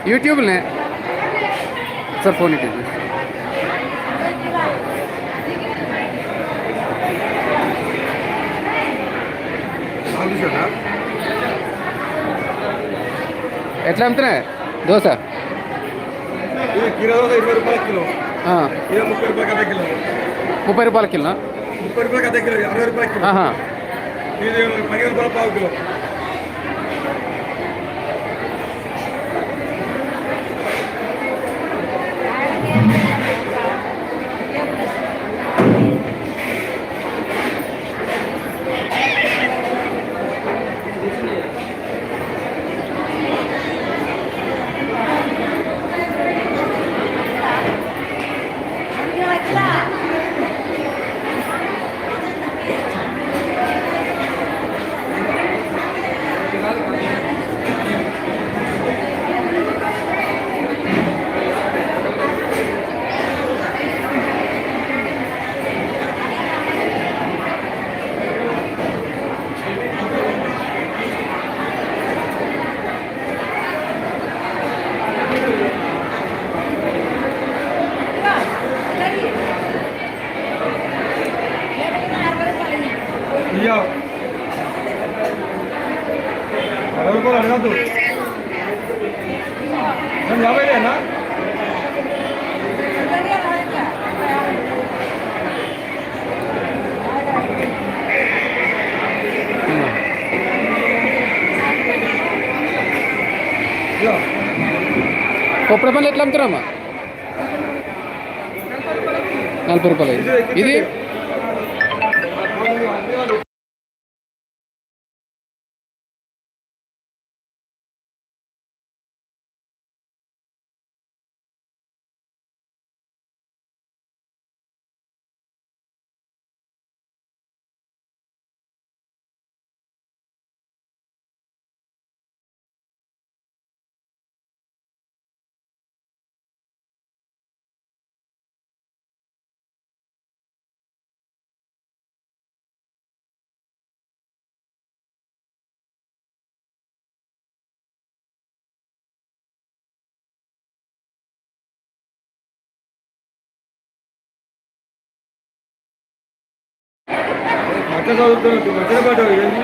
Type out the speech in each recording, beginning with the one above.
ఆ? యూట్యూబ్నే sir phone ఇటు ఆఫీసరా? ఎట్లా అమ్ముతున్నాయి దోశ ఇది కిలో దోశ ఇరవై రూపాయల కిలో ఆ, ఇది ముప్పై రూపాయల అర్ధ కిలో ముప్పై రూపాయల కిలో ముప్పై రూపాయల అర్ధ కిలో అరవై రూపాయల కిలో ఆహా ఇది పదిహేను రూపాయల పావు కిలో ఎట్లా అమ్ముతున్నామా నలభై రూపాయలు ఇది? మధ్య చదువుతున్నట్టు మధ్యలో పడ్డావు ఏంటి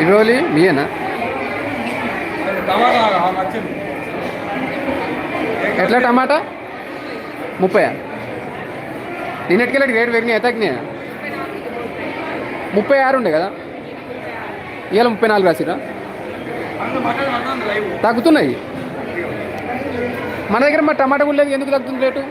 ఇవి ఓలి మీయేనా ఎట్లా టమాటా? ముప్పై నిన్నటికెళ్ళి రేటు పెరిగినాయి తగ్గినాయా? ముప్పై ఆరు ఉండే కదా? ఇవాళ ముప్పై నాలుగు రాసిరా తగ్గుతున్నాయి. మన దగ్గర మరి టమాటా కూడా లేదు. ఎందుకు తగ్గుతుంది రేటు?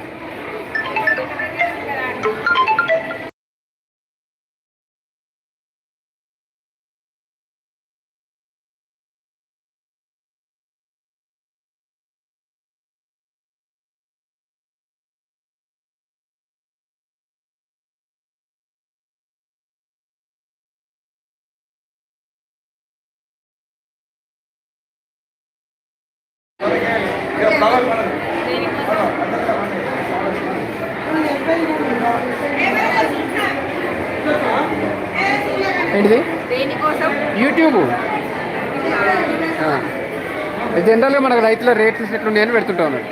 ఏంటిది? యూట్యూబ్. జనరల్గా మనకు రైతుల రేట్లు ఎట్లు ఉన్నాయని పెడుతుంటా ఉన్నాడు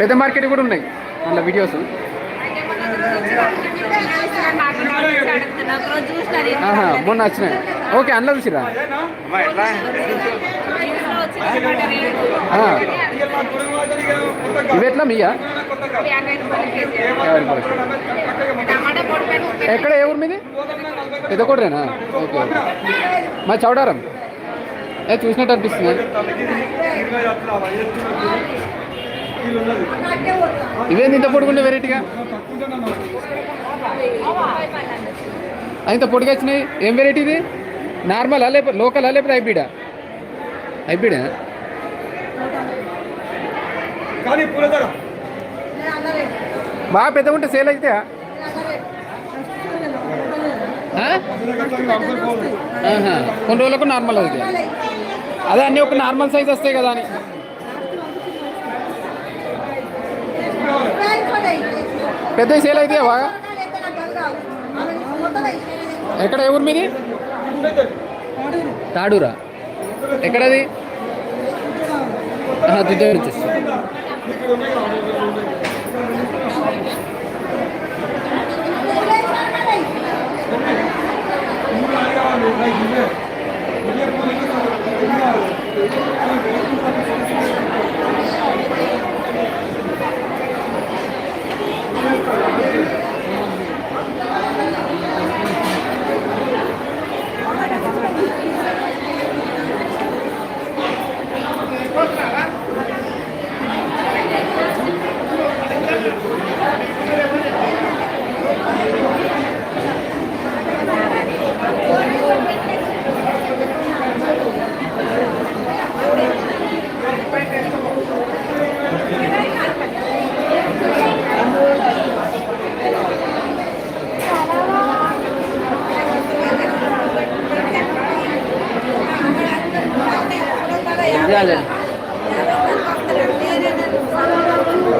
పెద్ద మార్కెట్ కూడా ఉన్నాయి అందులో వీడియోస్. మొన్న వచ్చినాయి. ఓకే అందులో చూసిరా. ఇవి ఎట్లా మీయా? ఎక్కడ ఏ ఊరు మీది? పెద్ద కొడరేనా ఓకే. మా చౌడారం. ఏ చూసినట్టు అనిపిస్తుంది. ఇవేంది ఇంత పొడుగుండే వెరైటీగా? ఇంత పొడిగా వచ్చినాయి. ఏం వెరైటీ ఇది? నార్మల్ లేకపోతే లోకల్ లేకపోతే హైబ్రిడా? హైబ్రిడ్ బాగా పెద్ద ఉంటే సేల్ అయితే కొన్ని రోజులకు నార్మల్ అవుతాయి. అదే అన్నీ ఒక నార్మల్ సైజ్ వస్తాయి కదా అని. పెద్ద సేల్ అయితే బాగా? ఎక్కడ? ఏ మీది? తాడూరా? ఎక్కడది? Aha düden ötesi. Thank you.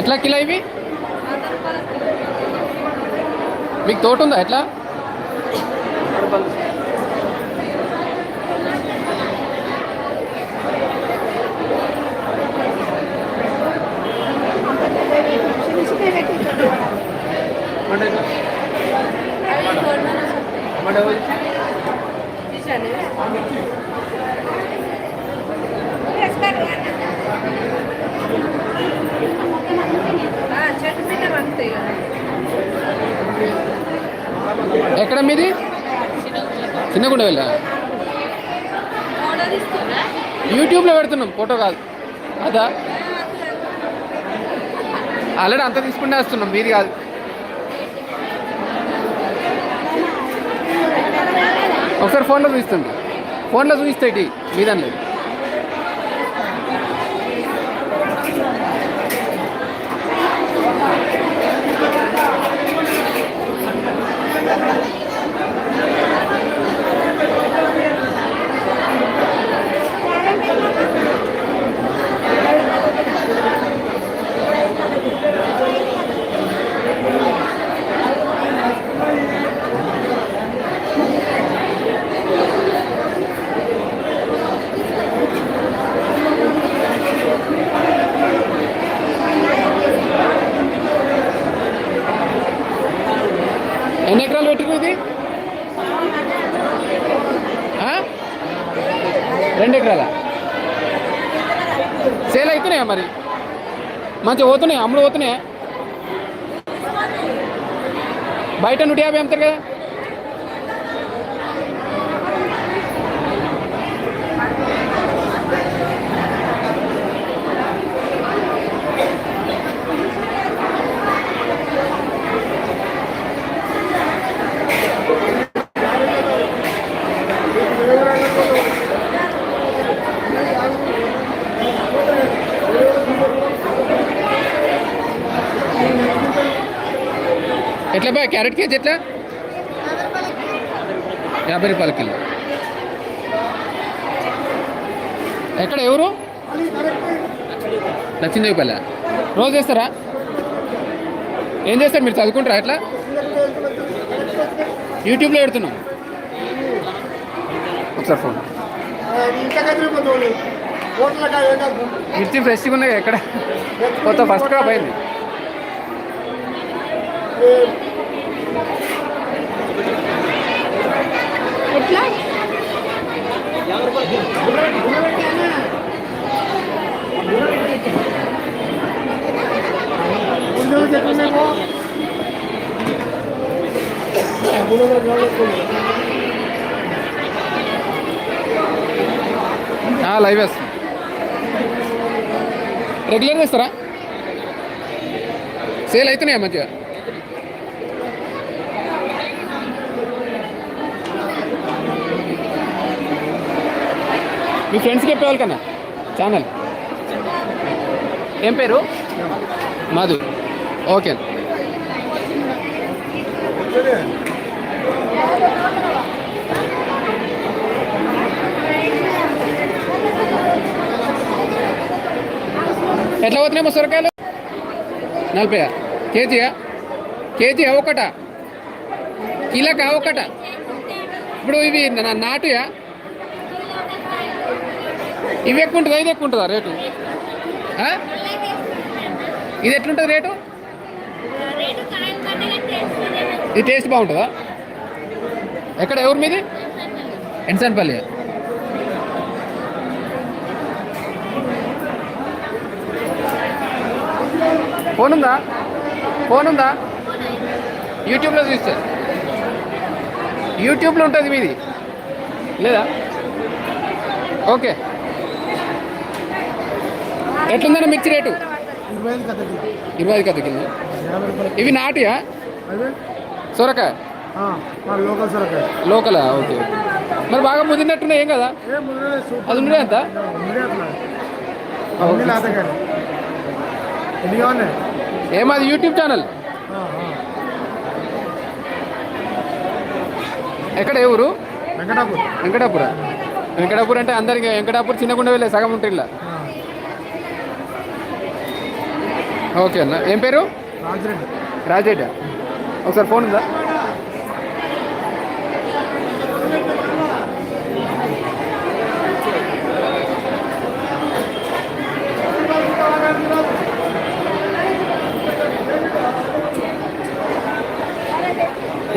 ఎట్లా కిలో ఇవి? మీకు తోట ఉందా ఎట్లా ఎక్కడ మీది చిన్నగుండ వెళ్ళా యూట్యూబ్లో పెడుతున్నాం ఫోటో కాదు. అదా? ఆల్రెడీ అంత తీసుకుంటే వస్తున్నాం మీది కాదు. ఒకసారి ఫోన్లో చూపిస్తుంది. ఫోన్లో చూపిస్తాయి మీదన్న లేదు ఎన్ని ఎకరాలు పెట్టిరు ఇది ఆ? రెండు ఎకరాల? సేల్ అవుతున్నాయా మరి? మంచిగా పోతున్నాయి? అమ్ముడు పోతున్నాయా? బయట నూట యాభై అమ్ముతారు కదా. ఎట్లా క్యారెట్ కేజీ ఎట్లా? యాభై రూపాయల కిలో. ఎక్కడ ఎవరు? లక్ష్మీదేవిపల్లె రోజు చేస్తారా? ఏం చేస్తారు మీరు చదువుకుంటారా ఎట్లా? యూట్యూబ్లో పెడుతున్నాం. ఒకసారి ఫోన్. మిర్చి ఫ్రెష్గా ఉన్నాయి ఎక్కడ? కొత్త ఫస్ట్ క్రాప్ అయింది. లైవ్ వేస్తుంది రెగ్యులర్గా ఇస్తారా సేల్ అవుతున్నాయా మంచిగా మీ ఫ్రెండ్స్కి చెప్పేవాళ్ళు కన్నా. ఛానల్ ఏం పేరు? మధు. ఓకే. ఎట్లా పోతున్నాయమ్మా సొరకాయలు? నలభై కేజీయా? కేజీ ఒకట కిలోకా ఒకట ఇప్పుడు ఇవి నా- నాటుయా? ఇవి ఎక్కువ ఉంటుందా? ఇది ఎక్కువ ఉంటుందా రేటు? ఇది ఎట్లుంటుంది రేటు? ఇది టేస్ట్ బాగుంటుందా? ఎక్కడ? ఎవరు మీది? ఎన్సన్పల్లి. ఫోన్ ఉందా? ఫోన్ ఉందా? యూట్యూబ్లో చూస్తే. యూట్యూబ్లో ఉంటుంది మీది. లేదా? ఓకే. ఎట్లుందన్న మిర్చి రేటు? ఇరవై ఐదు కథ కింద. ఇవి నాటియా? సొరకాయ? లోకల్ సొరకాయ. లోకలా? ఓకే మరి బాగా ముదిరినట్టున్నాయి ఏం కదా? అది ఉండే ఎంత ఏమాది యూట్యూబ్ ఛానల్. ఎక్కడ ఏ ఊరు? వెంకటాపూర్. వెంకటాపుర? వెంకటాపూర్ అంటే అందరికి వెంకటాపూర్ చిన్నగుండ వెళ్ళే సగం ఉంటుంది ఓకే అన్న. ఏం పేరు? రాజిరెడ్డి. ఒకసారి ఫోన్ ఉందా?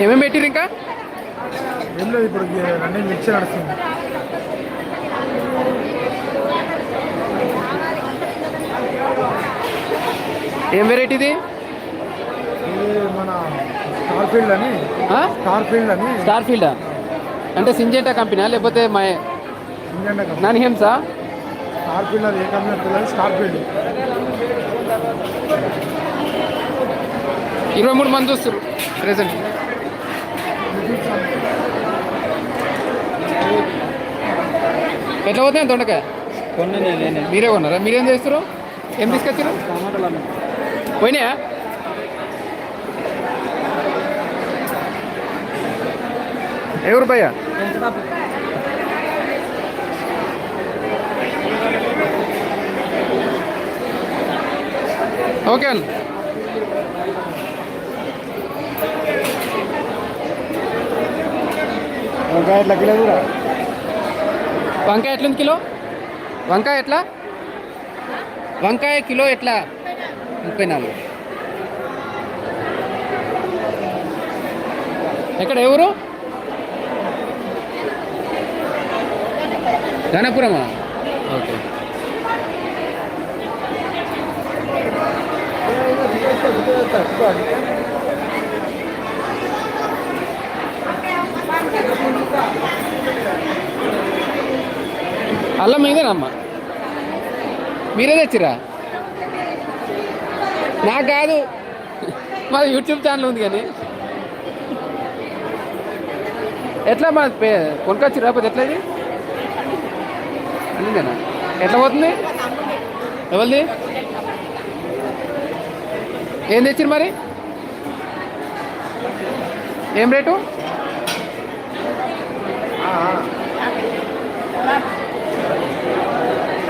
ఏమేమి పెట్టిరు ఇంకా? ఇప్పుడు రన్నింగ్ మిక్సీ నడుస్తుంది. ఏం వెరైటీ ఇది? ఇది మన స్టార్ ఫీల్డ్ అని. స్టార్ ఫీల్డ్ అని. స్టార్ ఫీల్డా అంటే సింజెంటా కంపెనీ లేకపోతే మా నాని హెమ్సా స్టార్ ఫీల్డ్ అది ఏ కంపెనీ తెలియదు స్టార్ ఫీల్డ్ ఇరవై మూడు మంది వస్తారు ప్రెసెంట్ ఎట్లా పోతున్నాయి దొండకాయ మీరే కొన్నారా? మీరేం చేస్తారు ఏం తీసుకొచ్చారు పోయినాయా ఎవరు భయ్యా ఓకే అన్న. వంకాయ ఎట్లా కిలో కూడా వంకాయ ఎట్లుంది కిలో? వంకాయ ఎట్లా? వంకాయ కిలో ఎట్లా? ముప్పై నాలుగు. ఎక్కడ ఎవరు ధనపురమా? ఓకే. అల్లం మీదేనమ్మా మీరే తెచ్చిరా? నాకు కాదు. మాది యూట్యూబ్ ఛానల్ ఉంది కానీ. ఎట్లా మా పే- రాకపోతే ఎట్లా ఇది? అన్నిందేనా ఎట్లా పోతుంది? ఎవరిది? ఏం తెచ్చిరు మరి? ఏం రేటు?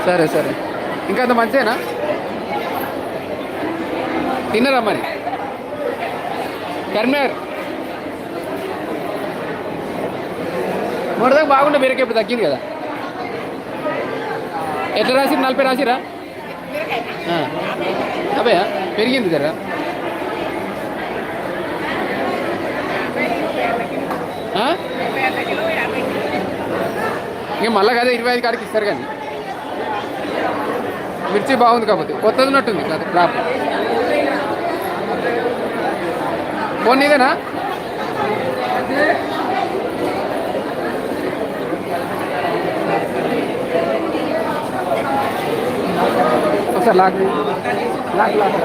సరే సరే. ఇంకా అంత మంచిదేనా? తిన్నరా మరి? కర్మేర్. మొదటిదాకా బాగుండే బీరకాయ ఇప్పుడు తగ్గింది కదా. ఎట్లా రాసిరు? నలభై రాసిరా? అభయ పెరిగింది కదా ఇంకా ఇక మళ్ళీ కదా ఇరవై ఐదు కాడికి ఇస్తారు కానీ. మిర్చి బాగుంది కాకపోతే. కొత్తది ఉన్నట్టుంది కదా క్రాప్ ஒன்று தானா sir lock lock lock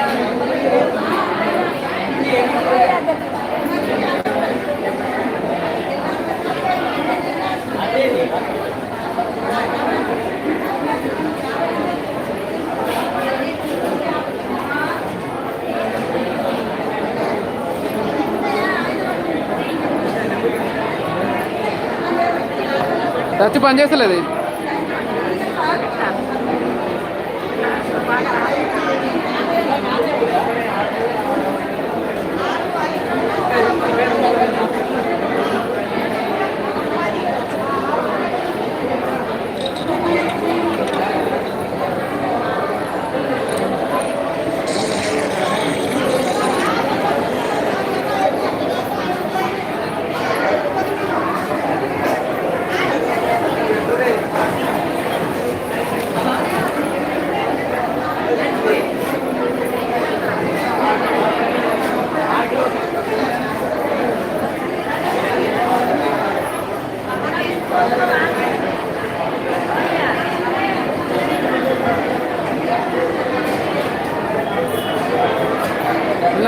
Thank you. Touch పని చేస్తలేదు?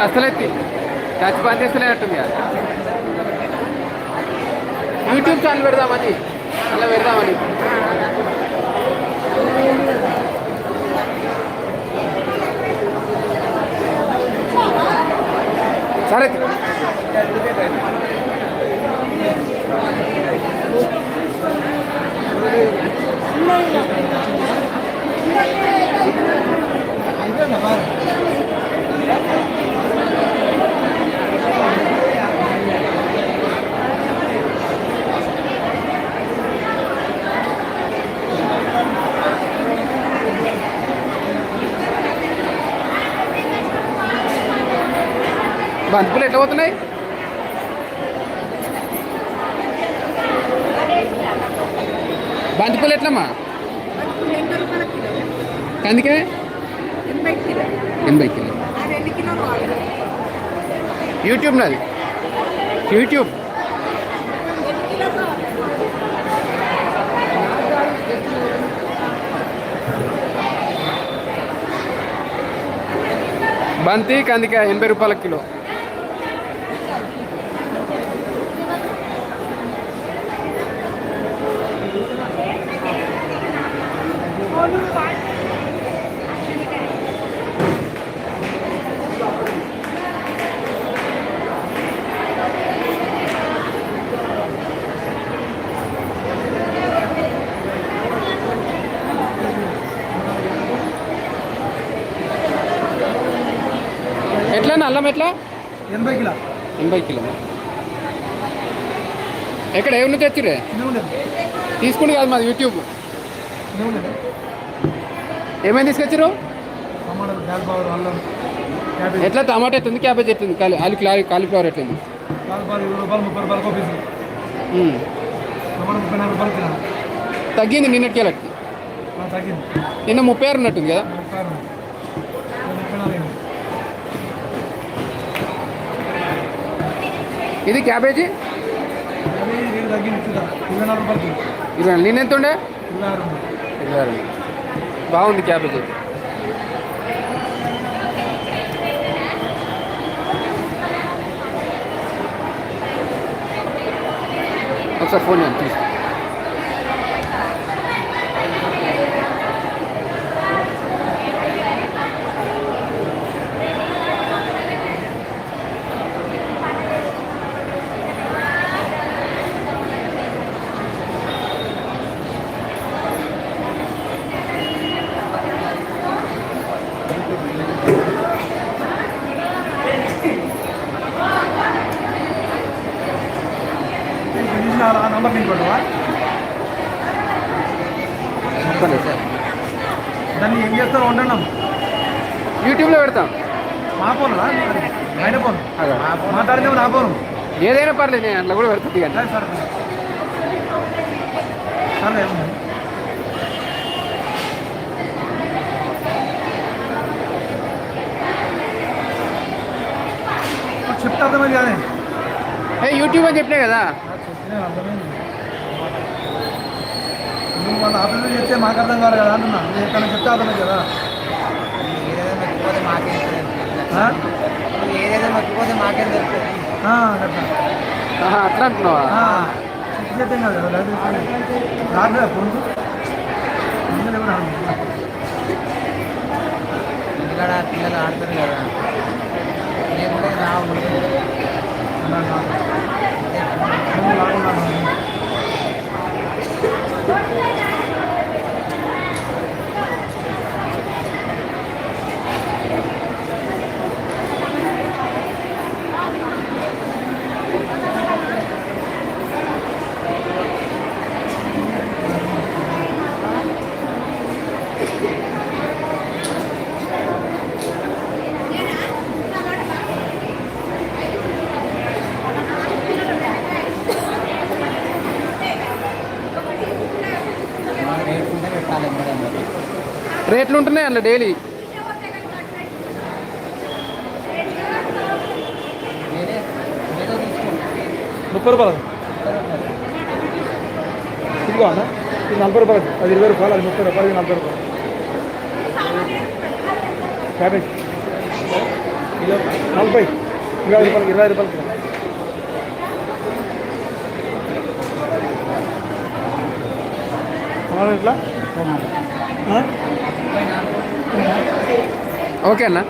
అసలు ఇలా అసలైతే టచ్ పని చేస్తలేనట్టుంది యూట్యూబ్ ఛానల్ పెడదామని. అలా పెడదామని. సరే. బంతిపూలు ఎట్లా పోతున్నాయి? బంతిపూలు ఎట్లమ్మా? కందికే? ఎనభై కిలో. యూట్యూబ్ నాది. యూట్యూబ్. బంతి కందిక ఎనభై రూపాయల కిలో. అల్లం ఎట్లా? ఎనభై కిలో. ఎనభై కిలో. ఎక్కడ ఇదే ఉండదు తీసుకుని కాదు మాది యూట్యూబ్ ఏమైనా తీసుకొచ్చారు ఎట్లా టమాటా ఎట్టుంది క్యాబేజ్ ఎట్టుంది కాలి ఆలు క్లా- కాలీఫ్లవర్ కిలో. తగ్గింది నిన్నటికి వెళ్ళకి ఆ, తగ్గింది. నిన్న ముప్పై ఆరు ఉన్నట్టుంది కదా ముప్పై ఆరు ముప్పై నాలుగు అయింది. ఇది క్యాబేజీ? ఇరవై నేను ఎంత ఉండే ఇరవై బాగుంది క్యాబేజీ. ఒకసారి ఫోన్ చేయండి పర్లేదు నేను అందులో కూడా పెడుతుంది అంటే చెప్తా అర్థమైంది కానీ. ఏ యూట్యూబ్ అని చెప్పినా కదా. నువ్వు వాళ్ళ చెప్తే మాకు అర్థం కాదు కదా అంటున్నా. నేను ఎక్కడ చెప్తే అర్థమైంది కదా. ఏదైనా మర్చిపోతే మాకేం ఏదైనా మర్చిపోతే మాకేం తెలుస్తుంది? అట్లా. అంటున్నావా? ఇక్కడ పిల్లలు ఆడతారు కదా. నేను కూడా నా రేట్లు ఉంటున్నాయి అందులో డైలీ. ముప్పై రూపాయలు. ఇదిగో అన్న ఇది నలభై రూపాయలు. అది ఇరవై రూపాయలు అది ముప్పై రూపాయలు నలభై రూపాయలు. క్యాబేజ్ నలభై. ఇరవై రూపాయలు ఇరవై రూపాయలు ఇట్లా ఓకే అన్న.